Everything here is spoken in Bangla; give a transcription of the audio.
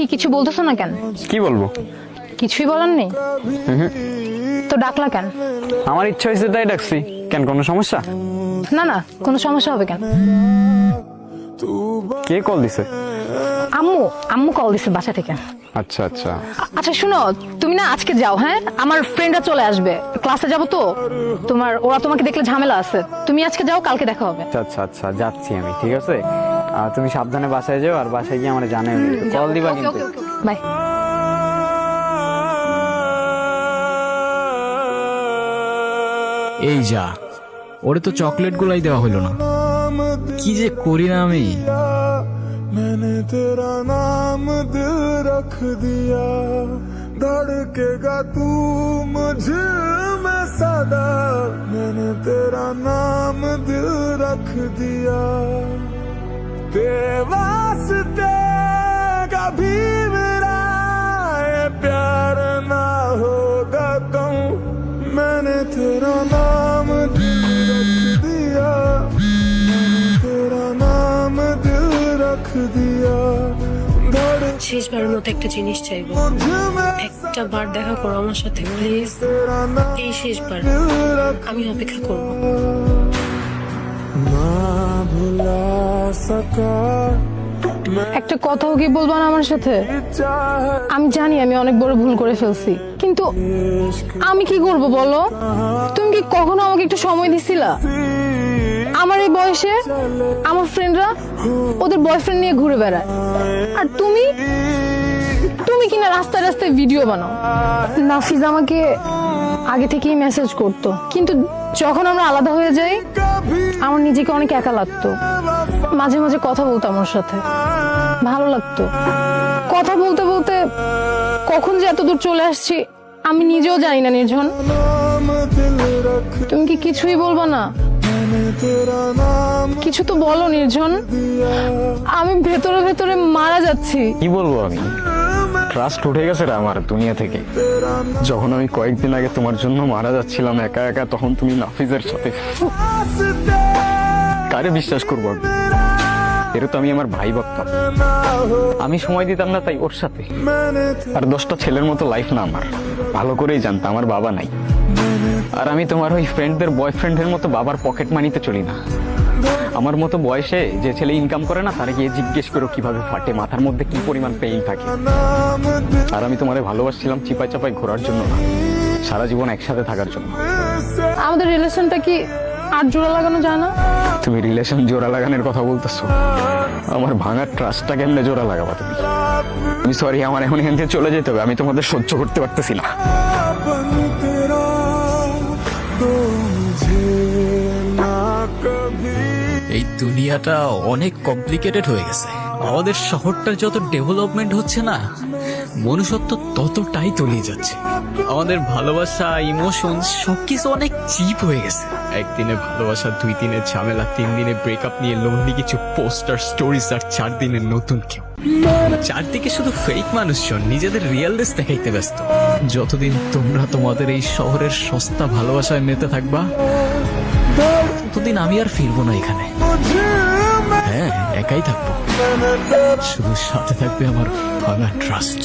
কি কিছু বলতেছো না কেন? কি বলব? কিছুই বলার নেই? তো ডাকলা কেন? আমার ইচ্ছা হয়েছে তাই ডাকছি। কেন কোনো সমস্যা? না না কোনো সমস্যা হবে কেন? কে কল দিছে? আম্মু আম্মু কল দিছে বাসা থেকে। আচ্ছা আচ্ছা। আচ্ছা শুনো তুমি না আজকে যাও হ্যাঁ? আমার ফ্রেন্ডরা চলে আসবে। ক্লাসে যাব তো। তোমার ওরা তোমাকে দেখলে ঝামেলা আছে। তুমি আজকে যাও কালকে দেখা হবে। আচ্ছা আচ্ছা আচ্ছা যাচ্ছি আমি ঠিক আছে? তুমি সাবধানে বাসায় যাও আর বাসায় গিয়ে আমার জানাই কল দিবা কিন্তু বাই এই যা ওরে তো চকলেট গুলাই দেওয়া হলো না কি যে করি না আমি मैंने तेरा नाम दिल रख दिया धड़केगा तू मुझे में सदा मैंने तेरा नाम दिल रख दिया तेरे वास्ते कभी मेरा ये प्यार ना होगा तुम मैंने तेरा नाम दिल रख दिया मैंने तेरा नाम दिल रख दिया धड़ শেষবারের মতো একটা জিনিস চাইবো मुझ में একটা বার দেখা করো আমার সাথে প্লিজ तेरा नाम এই শেষবার दिल रख আমি অপেক্ষা করব ना भुला सका मैं একটা কথাও কি বলব না আমার সাথে? আমি জানি আমি অনেক বড় ভুল করে ফেলছি, কিন্তু আমি কি করব বলো? তুমি কি কখনো আমাকে একটু সময় দিছিলা? আমার এই বয়সে আমার ফ্রেন্ডরা ওদের বয়ফ্রেন্ড নিয়ে ঘুরে বেড়ায়। আর তুমি? তুমি কিনা রাস্তায় রাস্তায় ভিডিও বানাও। নাফিজ আমাকে আগে থেকেই মেসেজ করতো, কিন্তু যখন আমরা আলাদা হয়ে যাই আমার নিজেকে অনেক একা লাগতো। মাঝে মাঝে কথা বলতাম ওর সাথে। ভালো লাগতো। কথা বলতে বলতে কখন যে এতদূর চলে আসছি, আমি নিজেও জানি না নির্জন তুমি কি কিছুই বলব না? কিছু তো বলো নির্জন আমি ভেতরে ভেতরে মারা যাচ্ছি। কি বলব আমি? ট্রাস্ট উঠে গেছে রে আমার দুনিয়া থেকে। যখন আমি কয়েকদিন আগে তোমার জন্য মারা যাচ্ছিলাম একা একা, তখন তুমি নাফিজের সাথে কারে বিশ্বাস করব এর তো আমি আমার ভাই ভাবতাম। আমি সময় দিতাম না তাই ওর সাথে। আর দশটা ছেলের মতো লাইফ না আমার। ভালো করেই জানতাম, আমার বাবা নাই। আর আমি তোমার ওই ফ্রেন্ডদের বয়ফ্রেন্ডের মতো বাবার পকেট মানিতে চলি না। আমার মতো বয়সে যে ছেলে ইনকাম করে না তারা গিয়ে জিজ্ঞেস করো কীভাবে ফাটে মাথার মধ্যে কি পরিমাণ পেইন থাকে। আর আমি তোমারে ভালোবাসছিলাম চিপাই চাপাই ঘোরার জন্য না সারা জীবন একসাথে থাকার জন্য। আমাদের রিলেশনটা কি আর জোড়া লাগানো যায় না? তুমি রিলেশন জোড়া লাগানোর কথা বলতেছো। আমার ভাঙার ট্রাস্টটা কেমনে জোড়া লাগাবা তুমি? আমি সরি আমার এখন এখান থেকে চলে যেতে হবে আমি তোমাদের সহ্য করতে পারতেছি না। এই দুনিয়াটা অনেক কমপ্লিকেটেড হয়ে গেছে। আমাদের শহরটার যত ডেভেলপমেন্ট হচ্ছে না মনুষ্যত্ব ততটাই তলিয়ে যাচ্ছে। আমাদের ভালোবাসা ইমোশন সবকিছু অনেক চিপ হয়ে গেছে। একদিনে ভালোবাসা দুই দিনের ঝামেলা তিন দিনে ব্রেকআপ নিয়ে লোনলি কিছু পোস্টার স্টোরিজ আর চার দিনের নতুন কেউ। চারদিকে শুধু ফেক মানুষজন নিজেদের রিয়েল ডেস দেখাইতে ব্যস্ত। যতদিন তোমরা তোমাদের এই শহরের সস্তা ভালোবাসায় মেতে থাকবা কোনোদিন আমি আর ফিরবো না এখানে। হ্যাঁ একাই থাকব। শুধু সাথে থাকবে আমার ফাগা ট্রাস্ট